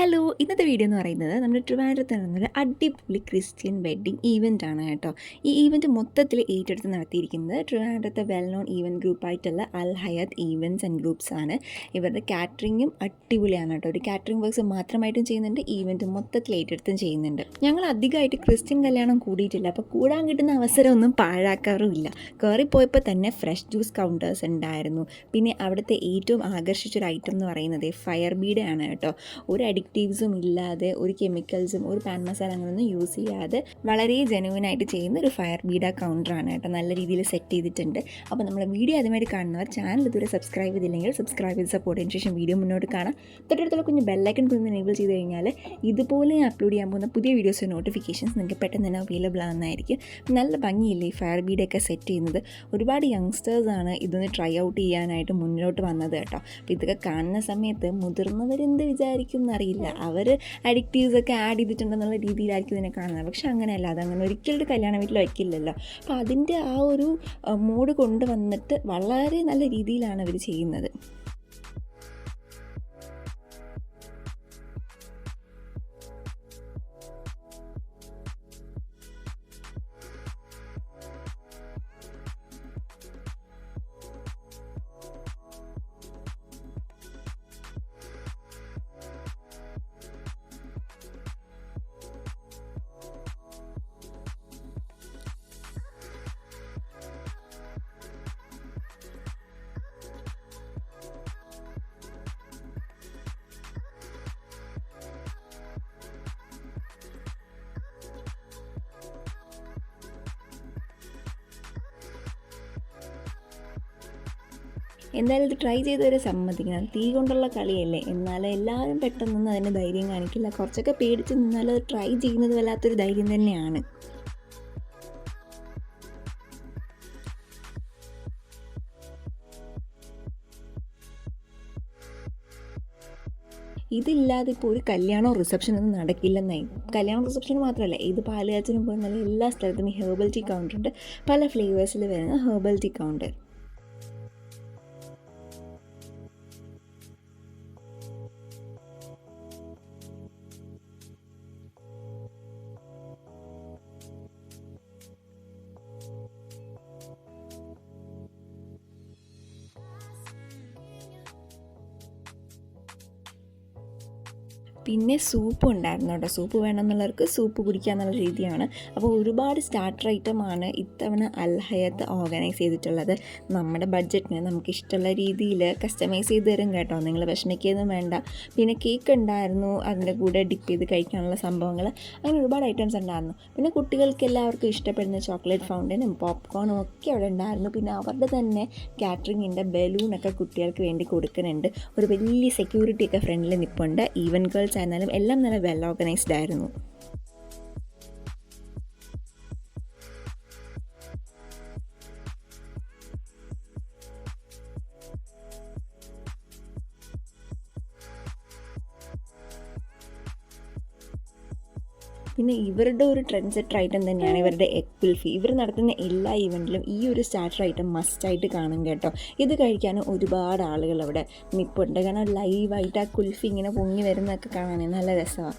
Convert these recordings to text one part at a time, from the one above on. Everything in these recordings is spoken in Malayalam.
ഹലോ ഇന്നത്തെ വീഡിയോ എന്ന് പറയുന്നത് നമ്മുടെ ട്രിവാൻഡ്രത്ത് നടന്നൊരു അടിപൊളി ക്രിസ്ത്യൻ വെഡ്ഡിങ് ഈവന്റ് ആണ് കേട്ടോ. ഈ ഈവന്റ് മൊത്തത്തിൽ ഏറ്റെടുത്ത് നടത്തിയിരിക്കുന്നത് ട്രിവാൻഡ്രത്തെ well known event ഗ്രൂപ്പായിട്ടുള്ള Al Hayath events and groups ആണ്. ഇവരുടെ കാറ്ററിങ്ങും അടിപൊളിയാണ് കേട്ടോ. ഒരു കാറ്ററിംഗ് വർക്ക്സ് മാത്രമായിട്ടും ചെയ്യുന്നുണ്ട് ഈവന്റ് മൊത്തത്തിൽ ഏറ്റെടുത്തും ചെയ്യുന്നുണ്ട്. ഞങ്ങൾ അധികമായിട്ട് ക്രിസ്ത്യൻ കല്യാണം കൂടിയിട്ടില്ല അപ്പോൾ കൂടാൻ കിട്ടുന്ന അവസരമൊന്നും പാഴാക്കാറുമില്ല. കയറിപ്പോയപ്പോൾ തന്നെ ഫ്രഷ് ജ്യൂസ് കൗണ്ടേഴ്സ് ഉണ്ടായിരുന്നു. പിന്നെ അവിടുത്തെ ഏറ്റവും ആകർഷിച്ചൊരു ഐറ്റം എന്ന് പറയുന്നത് ഫയർ ബീഡാണ് കേട്ടോ. ഒരു അഡിക്റ്റീവ്സും ഇല്ലാതെ ഒരു കെമിക്കൽസും ഒരു പാൻ മസാല അങ്ങനെയൊന്നും യൂസ് ചെയ്യാതെ വളരെ ജെനുവിനായിട്ട് ചെയ്യുന്ന ഒരു ഫയർ ബീഡ കൗണ്ടറാണ് കേട്ടോ. നല്ല രീതിയിൽ സെറ്റ് ചെയ്തിട്ടുണ്ട്. അപ്പോൾ നമ്മളെ വീഡിയോ ആദ്യമായിട്ട് കാണുന്നവർ ചാനൽ ഇതുവരെ സബ്സ്ക്രൈബ് ചെയ്തില്ലെങ്കിൽ സബ്സ്ക്രൈബ് ചെയ്ത് സപ്പോർട്ട് ചെയ്തതിന് ശേഷം വീഡിയോ മുന്നോട്ട് കാണാം. തൊട്ടടുത്തുള്ള കുഞ്ഞ് ബെല്ലൈക്കൺ കുഞ്ഞ് എനേബിൾ ചെയ്ത് കഴിഞ്ഞാൽ ഇതുപോലെ അപ്ലോഡ് ചെയ്യാൻ പോകുന്ന പുതിയ വീഡിയോസ് നോട്ടിഫിക്കേഷൻസ് നിങ്ങൾക്ക് പെട്ടെന്ന് തന്നെ അവൈലബിൾ ആകുന്നതായിരിക്കും നല്ല ഭംഗിയില്ലേ ഈ ഫയർ ബീഡൊക്കെ സെറ്റ് ചെയ്യുന്നത്? ഒരുപാട് യങ്സ്റ്റേഴ്സാണ് ഇതൊന്ന് ട്രൈ ഔട്ട് ചെയ്യാനായിട്ട് മുന്നോട്ട് വന്നത് കേട്ടോ. അപ്പോൾ ഇതൊക്കെ കാണുന്ന സമയത്ത് മുതിർന്നവരെന്ത് വിചാരിക്കും എന്നറിയില്ല അവർ അഡിക്റ്റീവ്സ് ഒക്കെ ആഡ് ചെയ്തിട്ടുണ്ടെന്നുള്ള രീതിയിലായിരിക്കും ഇതിനെ കാണുന്നത്. പക്ഷെ അങ്ങനെയല്ല അത് അങ്ങനെ ഒരിക്കലും ഒരു കല്യാണ വീട്ടിൽ വയ്ക്കില്ലല്ലോ. അപ്പോൾ അതിന്റെ ആ ഒരു മൂഡ് കൊണ്ടുവന്നിട്ട് വളരെ നല്ല രീതിയിലാണ് അവർ ചെയ്യുന്നത്. എന്തായാലും ഇത് ട്രൈ ചെയ്തവരെ സമ്മതിക്കണം. തീ കൊണ്ടുള്ള കളിയല്ലേ. എന്നാൽ എല്ലാവരും പെട്ടെന്നൊന്നും അതിന് ധൈര്യം കാണിക്കില്ല. കുറച്ചൊക്കെ പേടിച്ച് നിന്നാലും അത് ട്രൈ ചെയ്യുന്നത് വല്ലാത്തൊരു ധൈര്യം തന്നെയാണ്. ഇതില്ലാതെ ഇപ്പോൾ ഒരു കല്യാണോ റിസപ്ഷനൊന്നും നടക്കില്ലെന്നായി കല്യാണ റിസപ്ഷൻ മാത്രമല്ല ഇത് പാലുകാച്ചിനും പോകുന്ന എല്ലാ സ്ഥലത്തും ഈ ഹെർബൽ ടീ കൗണ്ടർ ഉണ്ട്. പല ഫ്ലേവേഴ്സിൽ വരുന്ന ഹെർബൽ ടീ കൗണ്ടർ പിന്നെ സൂപ്പ് ഉണ്ടായിരുന്നു കേട്ടോ. സൂപ്പ് വേണമെന്നുള്ളവർക്ക് സൂപ്പ് കുടിക്കുക എന്നുള്ള രീതിയാണ്. അപ്പോൾ ഒരുപാട് സ്റ്റാർട്ടർ ഐറ്റമാണ് ഇത്തവണ അൽഹയത്ത് ഓർഗനൈസ് ചെയ്തിട്ടുള്ളത്. നമ്മുടെ ബഡ്ജറ്റിന് നമുക്ക് ഇഷ്ടമുള്ള രീതിയിൽ കസ്റ്റമൈസ് ചെയ്ത് തരും കേട്ടോ. നിങ്ങൾ വിഷമിക്കുകയൊന്നും വേണ്ട. പിന്നെ കേക്ക് ഉണ്ടായിരുന്നു അതിന്റെ കൂടെ ഡിപ്പ് ചെയ്ത് കഴിക്കാനുള്ള സംഭവങ്ങൾ. അങ്ങനെ ഒരുപാട് ഐറ്റംസ് ഉണ്ടായിരുന്നു. പിന്നെ കുട്ടികൾക്ക് എല്ലാവർക്കും ഇഷ്ടപ്പെടുന്ന ചോക്ലേറ്റ് ഫൗണ്ടനും പോപ്കോണും ഒക്കെ അവിടെ ഉണ്ടായിരുന്നു. പിന്നെ അവരുടെ തന്നെ കാറ്ററിങ്ങിന്റെ ബലൂണൊക്കെ കുട്ടികൾക്ക് വേണ്ടി കൊടുക്കുന്നുണ്ട്. ഒരു വലിയ സെക്യൂരിറ്റി ഒക്കെ ഫ്രണ്ടിൽ നിൽപ്പുണ്ട് ഈവൻ ഗേൾസ് ആയിരുന്നാലും എല്ലാം നല്ല വെൽ ഓർഗനൈസ്ഡ് ആയിരുന്നു. പിന്നെ ഇവരുടെ ഒരു ട്രെൻഡ് സെറ്റർ ഐറ്റം തന്നെയാണ് ഇവരുടെ എഗ് കുൽഫി ഇവർ നടത്തുന്ന എല്ലാ ഇവന്റിലും ഈ ഒരു സ്റ്റാർട്ടർ ഐറ്റം മസ്റ്റായിട്ട് കാണും കേട്ടോ. ഇത് കഴിക്കാൻ ഒരുപാട് ആളുകൾ അവിടെ നിൽപ്പുണ്ട് കാരണം ലൈവായിട്ട് ആ കുൽഫി ഇങ്ങനെ പൊങ്ങി വരുന്നതൊക്കെ കാണാൻ നല്ല രസമാണ്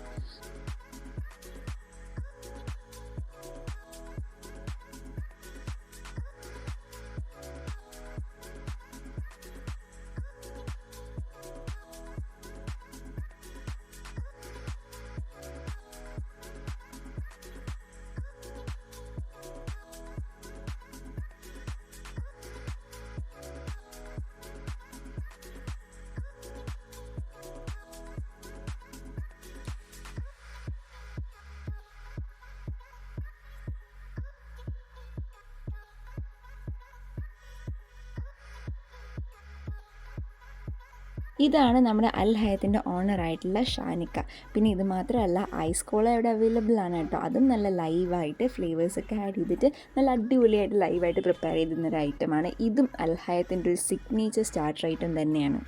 ഇതാണ് നമ്മുടെ അൽ ഹയത്തിന്റെ ഓണറായിട്ടുള്ള ഷാനിക്ക. പിന്നെ ഇത് മാത്രമല്ല ഐസ് കോള ഇവിടെ അവൈലബിൾ ആണ് കേട്ടോ. അതും നല്ല ലൈവായിട്ട് ഫ്ലേവേഴ്സൊക്കെ ആഡ് ചെയ്തിട്ട് നല്ല അടിപൊളിയായിട്ട് ലൈവായിട്ട് പ്രിപ്പയർ ചെയ്തിരുന്ന ഒരു ഐറ്റമാണ് ഇതും അൽ ഹയത്തിന്റെ ഒരു സിഗ്നേച്ചർ സ്റ്റാർട്ടർ ഐറ്റം തന്നെയാണ്.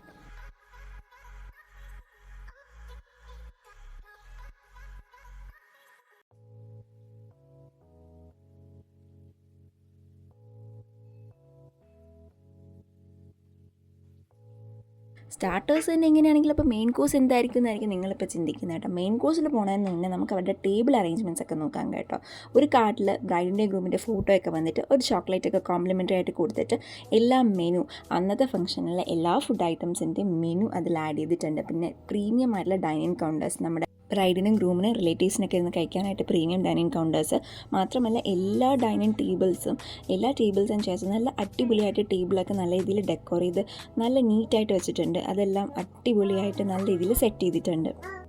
സ്റ്റാർട്ടേഴ്സ് തന്നെ എങ്ങനെയാണെങ്കിൽ അപ്പോൾ മെയിൻ കോഴ്സ് എന്തായിരിക്കും എന്നായിരിക്കും നിങ്ങളിപ്പോൾ ചിന്തിക്കുന്നത് കേട്ടോ. മെയിൻ കോഴ്സിൽ പോകണമെന്ന് മുന്നേ നമുക്ക് അവരുടെ ടേബിൾ അറേഞ്ച്മെന്റ്സ് ഒക്കെ നോക്കാം കേട്ടോ. ഒരു കാർഡിൽ ബ്രൈഡിന്റെ ഗ്രൂമിന്റെ ഫോട്ടോ ഒക്കെ വന്നിട്ട് ഒരു ചോക്ലേറ്റ് ഒക്കെ കോംപ്ലിമെന്ററി ആയിട്ട് കൊടുത്തിട്ട് എല്ലാ മെനു അന്നത്തെ ഫംഗ്ഷനിലെ എല്ലാ ഫുഡ് ഐറ്റംസിന്റെയും മെനു അതിൽ ആഡ് ചെയ്തിട്ടുണ്ട്. പിന്നെ പ്രീമിയം ആയിട്ടുള്ള ഡൈനിങ് കൗണ്ടേഴ്സ് നമ്മുടെ ബ്രൈഡിനും ഗ്രൂമിനും റിലേറ്റീവ്സിനൊക്കെ ഇരുന്ന് കഴിക്കാനായിട്ട് പ്രീമിയം ഡൈനിങ് കൗണ്ടേഴ്സ്. മാത്രമല്ല എല്ലാ ഡൈനിങ് ടേബിൾസും എല്ലാ ടേബിൾസ് ചെയർസും നല്ല അടിപൊളിയായിട്ട് ടേബിളൊക്കെ നല്ല രീതിയിൽ ഡെക്കോർ ചെയ്ത് നല്ല നീറ്റായിട്ട് വെച്ചിട്ടുണ്ട്. അതെല്ലാം അടിപൊളിയായിട്ട് നല്ല രീതിയിൽ സെറ്റ് ചെയ്തിട്ടുണ്ട്.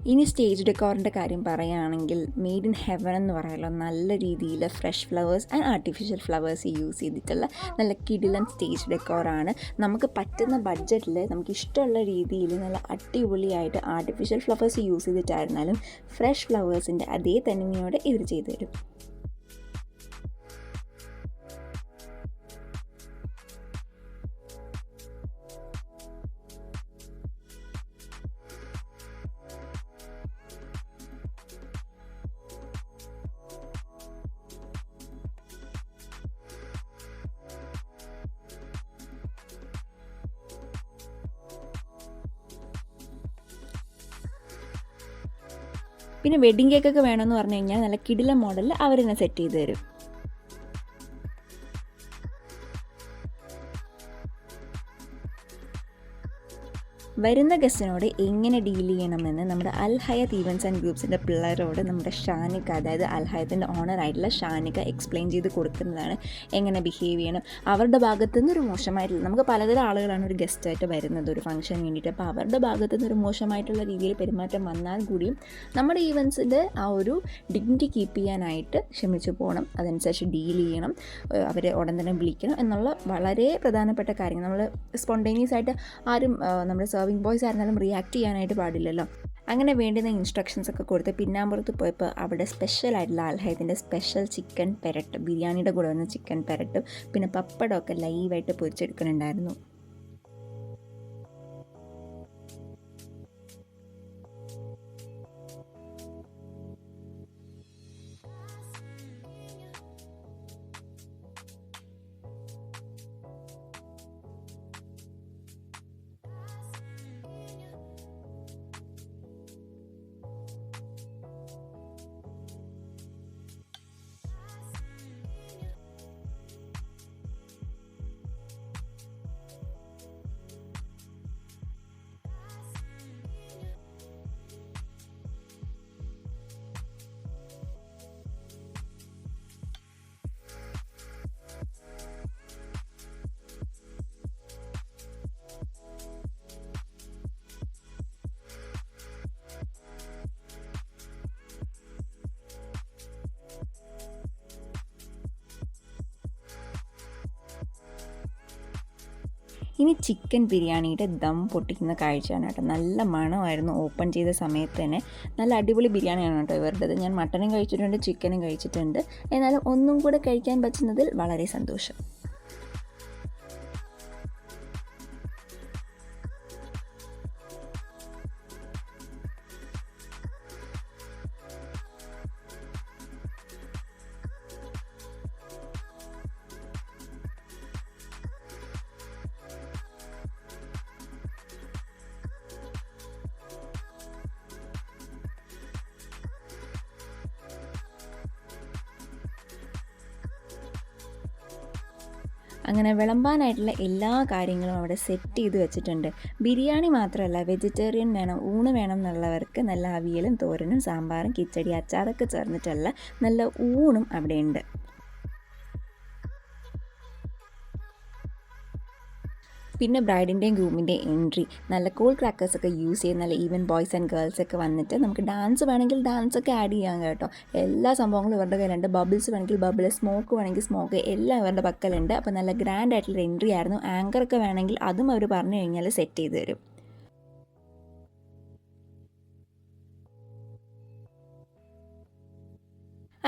ഇനി സ്റ്റേജ് ഡെക്കോറിന്റെ കാര്യം പറയുകയാണെങ്കിൽ മെയ്ഡ് ഇൻ ഹെവൻ എന്ന് പറയാമല്ലോ നല്ല രീതിയിൽ fresh flowers and artificial flowers use ചെയ്തിട്ടുള്ള നല്ല കിടിലൻ സ്റ്റേജ് ഡെക്കോറാണ്. നമുക്ക് പറ്റുന്ന ബഡ്ജറ്റിൽ നമുക്ക് ഇഷ്ടമുള്ള രീതിയിൽ നല്ല അടിപൊളിയായിട്ട് ആർട്ടിഫിഷ്യൽ ഫ്ലവേഴ്സ് യൂസ് ചെയ്തിട്ടായിരുന്നാലും ഫ്രഷ് ഫ്ലവേഴ്സിന്റെ അതേ തനിമയോടെ ഇവർ ചെയ്തു തരും. പിന്നെ വെഡ്ഡിങ് കേക്കൊക്കെ വേണമെന്ന് പറഞ്ഞു കഴിഞ്ഞാൽ നല്ല കിടില മോഡലിൽ അവർ തന്നെ സെറ്റ് ചെയ്ത് തരും. വരുന്ന ഗസ്റ്റിനോട് എങ്ങനെ ഡീൽ ചെയ്യണമെന്ന് നമ്മുടെ അൽഹയ ഹയത്ത് ഈവൻസ് ആൻഡ് ഗ്രൂപ്പ്സിന്റെ പിള്ളേരോട് നമ്മുടെ ഷാനിക അതായത് അൽ ഹയത്തിന്റെ ഓണർ ആയിട്ടുള്ള ഷാനിക എക്സ്പ്ലെയിൻ ചെയ്ത് കൊടുക്കുന്നതാണ് എങ്ങനെ ബിഹേവ് ചെയ്യണം. അവരുടെ ഭാഗത്തു നിന്ന് ഒരു മോശമായിട്ടുള്ള നമുക്ക് പലതരം ആളുകളാണ് ഒരു ഗസ്റ്റായിട്ട് വരുന്നത് ഒരു ഫംഗ്ഷൻ വേണ്ടിയിട്ട്. അപ്പോൾ അവരുടെ ഭാഗത്തു നിന്ന് ഒരു മോശമായിട്ടുള്ള രീതിയിൽ പെരുമാറ്റം വന്നാൽ കൂടിയും നമ്മുടെ ഈവൻസിന്റെ ആ ഒരു ഡിഗ്നിറ്റി കീപ്പ് ചെയ്യാനായിട്ട് ക്ഷമിച്ചു പോകണം. അതനുസരിച്ച് ഡീൽ ചെയ്യണം. അവരെ ഉടൻ തന്നെ വിളിക്കണം എന്നുള്ള വളരെ പ്രധാനപ്പെട്ട കാര്യങ്ങൾ. നമ്മൾ സ്പോണ്ടേനിയസ് ആയിട്ട് ആരും നമ്മുടെ നമ്മുടെ സെർവിങ് ബോയ്സ് ആയിരുന്നാലും റിയാക്ട് ചെയ്യാനായിട്ട് പാടില്ലല്ലോ. അങ്ങനെ വേണ്ടുന്ന ഇൻസ്ട്രക്ഷൻസ് ഒക്കെ കൊടുത്ത് പിന്നാമ്പുറത്ത് പോയപ്പോൾ അവിടെ സ്പെഷ്യൽ ആയിട്ടുള്ള ആൽഹയത്തിന്റെ സ്പെഷ്യൽ ചിക്കൻ പെരട്ട് ബിരിയാണിയുടെ കൂടെ വന്ന ചിക്കൻ പെരട്ടും പിന്നെ പപ്പടമൊക്കെ ലൈവായിട്ട് പൊരിച്ചെടുക്കുന്നുണ്ടായിരുന്നു ഇനി ചിക്കൻ ബിരിയാണിയുടെ ദം പൊട്ടിക്കുന്ന കാഴ്ചയാണ് കേട്ടോ. നല്ല മണമായിരുന്നു ഓപ്പൺ ചെയ്ത സമയത്ത് തന്നെ. നല്ല അടിപൊളി ബിരിയാണിയാണ് കേട്ടോ ഇവരുടേത്. ഞാൻ മട്ടനും കഴിച്ചിട്ടുണ്ട് ചിക്കനും കഴിച്ചിട്ടുണ്ട്. എന്നാലും ഒന്നും കൂടെ കഴിക്കാൻ പറ്റുന്നതിൽ വളരെ സന്തോഷം. അങ്ങനെ വിളമ്പാനായിട്ടുള്ള എല്ലാ കാര്യങ്ങളും അവിടെ സെറ്റ് ചെയ്ത് വെച്ചിട്ടുണ്ട്. ബിരിയാണി മാത്രമല്ല വെജിറ്റേറിയൻ വേണം ഊണ് വേണം എന്നുള്ളവർക്ക് നല്ല അവിയലും തോരനും സാമ്പാറും കിച്ചടി അച്ചാറൊക്കെ ചേർന്നിട്ടുള്ള നല്ല ഊണും അവിടെയുണ്ട്. പിന്നെ ബ്രൈഡിന്റെയും ഗ്രൂമിന്റെയും എൻട്രി. നല്ല കൂൾ ക്രാക്കേഴ്സ് ഒക്കെ യൂസ് ചെയ്ത് നല്ല ഈവൻ ബോയ്സ് ആൻഡ് ഗേൾസ് ഒക്കെ വന്നിട്ട് നമുക്ക് ഡാൻസ് വേണമെങ്കിൽ ഡാൻസ് ഒക്കെ ആഡ് ചെയ്യാം കേട്ടോ. എല്ലാ സംഭവങ്ങളും ഇവരുടെ കയ്യിലുണ്ട്. ബബിൾസ് വേണമെങ്കിൽ ബബിൾ സ്മോക്ക് വേണമെങ്കിൽ സ്മോക്ക് എല്ലാം ഇവരുടെ പക്കലുണ്ട്. അപ്പോൾ നല്ല ഗ്രാൻഡ് ആയിട്ടുള്ള എൻട്രി ആയിരുന്നു. ആങ്കർ ഒക്കെ വേണമെങ്കിൽ അതും അവർ പറഞ്ഞു കഴിഞ്ഞാൽ സെറ്റ് ചെയ്ത് തരും.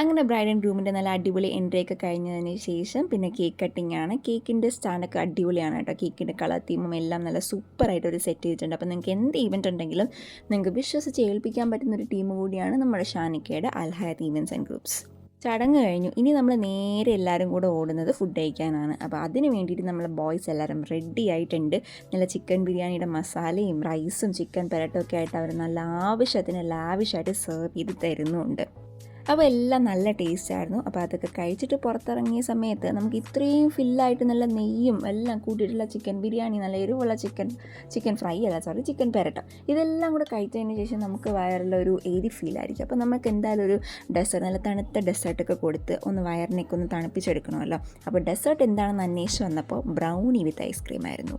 അങ്ങനെ ബ്രൈഡ് ആൻഡ് ഗ്രൂമിന്റെ നല്ല അടിപൊളി എൻട്രി ഒക്കെ കഴിഞ്ഞതിന് ശേഷം പിന്നെ കേക്ക് കട്ടിംഗ് ആണ്. കേക്കിന്റെ സ്റ്റാൻഡൊക്കെ അടിപൊളിയാണ് കേട്ടോ. കേക്കിന്റെ കളർ തീമും എല്ലാം നല്ല സൂപ്പറായിട്ട് ഒരു സെറ്റ് ചെയ്തിട്ടുണ്ട്. അപ്പോൾ നിങ്ങൾക്ക് എന്ത് ഈവന്റ് ഉണ്ടെങ്കിലും നിങ്ങൾക്ക് വിശ്വസിച്ച് ഏൽപ്പിക്കാൻ പറ്റുന്ന ഒരു ടീം കൂടിയാണ് നമ്മുടെ ഷാനിക്കയുടെ അൽഹയത് ഈവൻസ് ആൻഡ് ഗ്രൂപ്പ്സ് ചടങ്ങ് കഴിഞ്ഞു. ഇനി നമ്മൾ നേരെ എല്ലാവരും കൂടെ ഓടുന്നത് ഫുഡ് കഴിക്കാനാണ്. അപ്പോൾ അതിന് വേണ്ടിയിട്ട് നമ്മൾ ബോയ്സ് എല്ലാവരും റെഡി ആയിട്ടുണ്ട്. നല്ല ചിക്കൻ ബിരിയാണിയുടെ മസാലയും റൈസും ചിക്കൻ പെരട്ടും ഒക്കെ ആയിട്ട് അവർ നല്ല ആവശ്യത്തിന് ലാവിഷായിട്ട് സെർവ് ചെയ്ത് തരുന്നുണ്ട്. അപ്പോൾ എല്ലാം നല്ല ടേസ്റ്റ് ആയിരുന്നു അപ്പോൾ അതൊക്കെ കഴിച്ചിട്ട് പുറത്തിറങ്ങിയ സമയത്ത് നമുക്ക് ഇത്രയും ഫില്ലായിട്ട് നല്ല നെയ്യും എല്ലാം കൂട്ടിയിട്ടുള്ള ചിക്കൻ ബിരിയാണി നല്ല എരിവുള്ള ചിക്കൻ ചിക്കൻ ഫ്രൈ അല്ല സോറി ചിക്കൻ പെരട്ട. ഇതെല്ലാം കൂടെ കഴിച്ചതിന് ശേഷം നമുക്ക് വയറിലൊരു എരി ഫീലായിരിക്കും അപ്പോൾ നമുക്ക് എന്തായാലും ഒരു ഡെസേർട്ട് നല്ല തണുത്ത ഡെസേർട്ടൊക്കെ കൊടുത്ത് ഒന്ന് വയറിനൊക്കെ ഒന്ന് തണുപ്പിച്ചെടുക്കണമല്ലോ. അപ്പോൾ ഡെസേർട്ട് എന്താണെന്ന് അന്വേഷിച്ച് വന്നപ്പോൾ ബ്രൗണി വിത്ത് ഐസ്ക്രീം ആയിരുന്നു.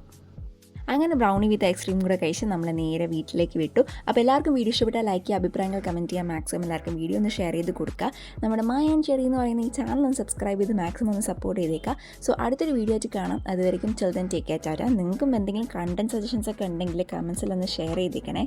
അങ്ങനെ ബ്രൗണി വിത്ത് ഐസ്ക്രീം കൂടെ കഴിച്ച് നമ്മൾ നേരെ വീട്ടിലേക്ക് വിട്ടു. അപ്പോൾ എല്ലാവർക്കും വീഡിയോ ഇഷ്ടപ്പെട്ടാൽ ലൈക്ക് ചെയ്യുക അഭിപ്രായങ്ങൾ കമന്റ് ചെയ്യുക മാക്സിമം എല്ലാവർക്കും വീഡിയോ ഒന്ന് ഷെയർ ചെയ്ത് കൊടുക്കുക. നമ്മുടെ മായ ആൻഡ് ചെറി എന്ന് പറയുന്ന ഈ ചാനൽ ഒന്ന് സബ്സ്ക്രൈബ് ചെയ്ത് മാക്സിമം ഒന്ന് സപ്പോർട്ട് ചെയ്തേക്കുക. സോ അടുത്തൊരു വീഡിയോ ആയിട്ട് കാണാം. അതുവരെയും ചിലതൻ ടേക്ക് ചാറ്റാ നിങ്ങൾക്കും എന്തെങ്കിലും കണ്ടന്റ് സജഷൻസ് ഒക്കെ ഉണ്ടെങ്കിൽ കമൻസിൽ ഒന്ന് ഷെയർ ചെയ്തേക്കണേ.